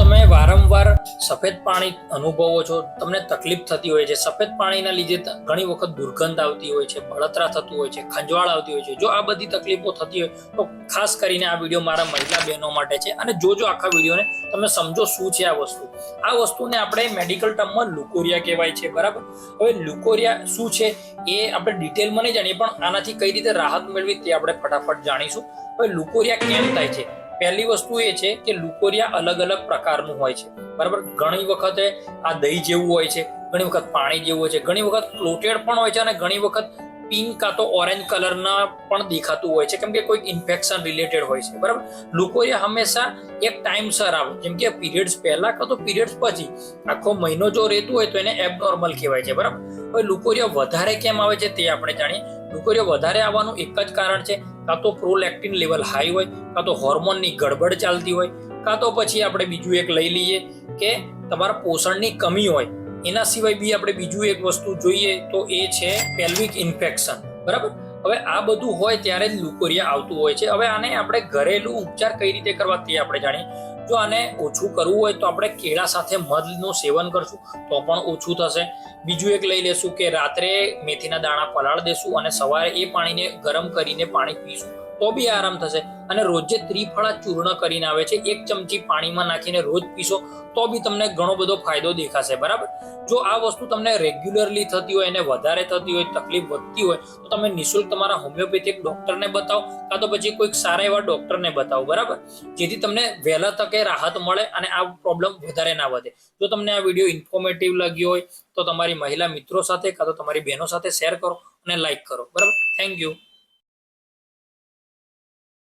તમે વારંવાર સફેદ પાણી અનુભવો છો? તમને તકલીફ થતી હોય છે. સફેદ પાણીના લીધે ઘણી વખત દુર્ગંધ આવતી હોય છે, બળતરા થતું હોય છે, ખંજવાળ આવતી હોય છે. જો આ બધી તકલીફો થતી હોય, તો ખાસ કરીને આ વીડિયો મારા મહિલા બહેનો માટે છે. અને જોજો આખા વિડીયોને તમે સમજો શું છે આ વસ્તુ. આ વસ્તુને આપણે મેડિકલ ટર્મમાં લુકોરિયા કહેવાય છે. બરાબર? હવે લુકોરિયા શું છે એ આપણે ડિટેલમાં નહીં જાણીએ, પણ આનાથી કઈ રીતે રાહત મેળવી તે આપણે ફટાફટ જાણીશું. હવે લુકોરિયા કેમ થાય છે? પહેલી વસ્તુ એ છે કે લુકોરિયા અલગ અલગ પ્રકારનું હોય છે. બરાબર? ઘણી વખતે આ દહીં જેવું હોય છે, ઘણી વખત પાણી જેવું હોય છે, ઘણી વખત ક્લોટેડ પણ હોય છે અને ઘણી વખત પિંક કાં તો ઓરેન્જ કલરના પણ દેખાતું હોય છે, કેમ કે કોઈક ઇન્ફેક્શન રિલેટેડ હોય છે. બરાબર? લુકોરિયા હંમેશા એક ટાઈમસર આવે, જેમ કે પીરિયડ્સ પહેલા કાં તો પીરિયડ્સ પછી. આખો મહિનો જો રહેતું હોય તો એને એબનોર્મલ કહેવાય છે, બરાબર? હવે લુકોરિયા વધારે કેમ આવે છે તે આપણે જાણીએ. લુકોરિયા વધારે આવવાનું એક જ કારણ છે, કાં તો પ્રોલેક્ટિન લેવલ હાઈ હોય, કાં તો હોર્મોનની ગડબડ ચાલતી હોય, કાં તો પછી આપણે બીજું એક લઈ લઈએ કે તમારા પોષણની કમી હોય, એના સિવાય બી આપણે બીજું એક વસ્તુ જોઈએ તો એ છે પેલ્વિક ઇન્ફેક્શન બરાબર? હવે આ બધું હોય ત્યારે જ લુકોરિયા આવતું હોય છે. હવે આને આપણે ઘરેલું ઉપચાર કઈ રીતે કરવા તે આપણે જાણીએ. જો આને ઓછું કરવું હોય તો આપણે કેળા સાથે મધનું સેવન કરશું તો પણ ઓછું થશે. બીજું એક લઈ લેશું કે રાત્રે મેથીના દાણા પલાળ દેશું અને સવારે એ પાણીને ગરમ કરીને પાણી પીશું. તો બી આરામ થશે. અને રોજે ત્રિફળા ચૂર્ણ કરીને આવે છે, એક ચમચી પાણીમાં નાખીને રોજ પીશો, તો બી તમને ઘણો બધો ફાયદો દેખાશે, બરાબર? જો આ વસ્તુ તમને રેગ્યુલરલી થતી હોય અને વધારે થતી હોય, તકલીફ વધતી હોય, તો તમે નિઃશુલ્ક તમારા હોમિયોપેથિક ડોક્ટરને બતાવો, કાં તો પછી કોઈક સારા એવા ડોક્ટરને બતાવો, બરાબર? જેથી તમને વહેલા તકે રાહત મળે અને આ પ્રોબ્લેમ વધારે ના વધે. જો તમને આ વીડિયો ઇન્ફોર્મેટિવ લાગ્યો હોય, તો તમારી મહિલા મિત્રો સાથે, કાં તો તમારી બહેનો સાથે શેર કરો અને લાઈક કરો, બરાબર? Thank you